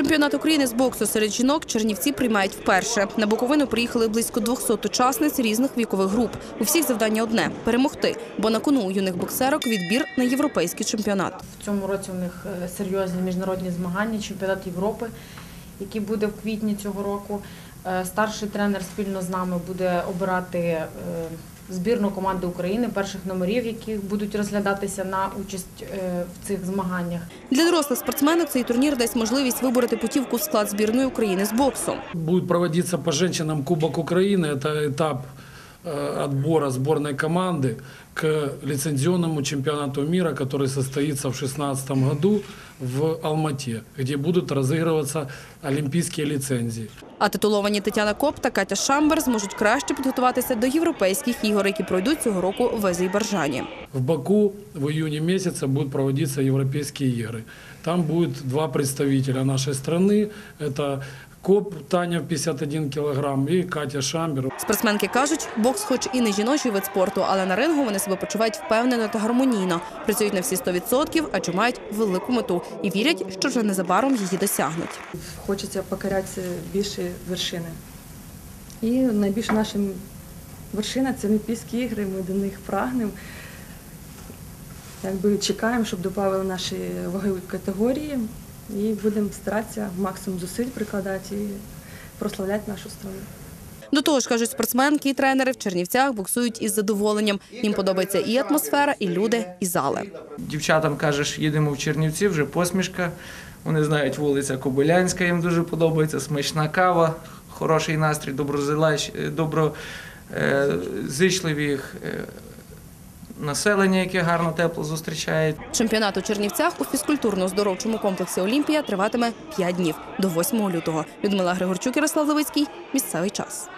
Чемпіонат України з боксу серед жінок Чернівці приймають вперше. На Буковину приїхали близько 200 учасниць різних вікових груп. У всіх завдання одне перемогти, бо на кону у юних боксерок відбір на європейський чемпіонат. В цьому році у них е, серйозні міжнародні змагання, чемпіонат Європи, який буде в квітні цього року. Е, Старший тренер спільно з нами буде обирати е, збірну команди України, перших номерів, які будуть розглядатися на участь е, в цих змаганнях. Для дорослих спортсменок цей турнір дасть можливість вибороти путівку в склад збірної України з боксу. Будет проводиться по женщинам Кубок Украины. Это этап э, отбора сборной команды к лицензионному чемпионату мира, который состоится в 2016 году в Алмате, где будут разыгрываться олимпийские лицензии. А титуловані Тетяна Коп та Катя Шамбер зможуть краще підготуватися до європейських ігор, які пройдуть цього року в Азербайджані. В Баку в июне месяце будут проводиться европейские игры. Там будет два представителя нашей страны. Это Коп Таня 51 килограмм и Катя Шамбер Спортсменки кажуть, бокс, хоч і не жіночий вид спорту, але на рингу вони себе почувають впевнено та гармонійно. Працюють на всі 100%, адже мають велику мету і вірять, що вже незабаром її досягнуть. хочеться покоряти більші вершини. І найбільше наша вершина це Олімпійські ігри, ми до них прагнемо. Якби чекаємо, щоб додали наші вагові категорії і будемо старатися максимум зусиль прикладати і прославляти нашу страну. До того ж, кажуть спортсменки і тренери в Чернівцях боксують із задоволенням. Їм подобається і атмосфера, і люди, і зали. Дівчатам кажеш, їдемо в Чернівці, вже посмішка. Вони знають вулиця Кобилянська, їм дуже подобається, смачна кава, хороший настрій, доброзичливі е, населення, яке гарно тепло зустрічає. Чемпіонат у Чернівцях у фізкультурно-здоровчому комплексі Олімпія триватиме 5 днів до 8 лютого. Людмила Григорчук, Ярослав Левицький. Місцевий час.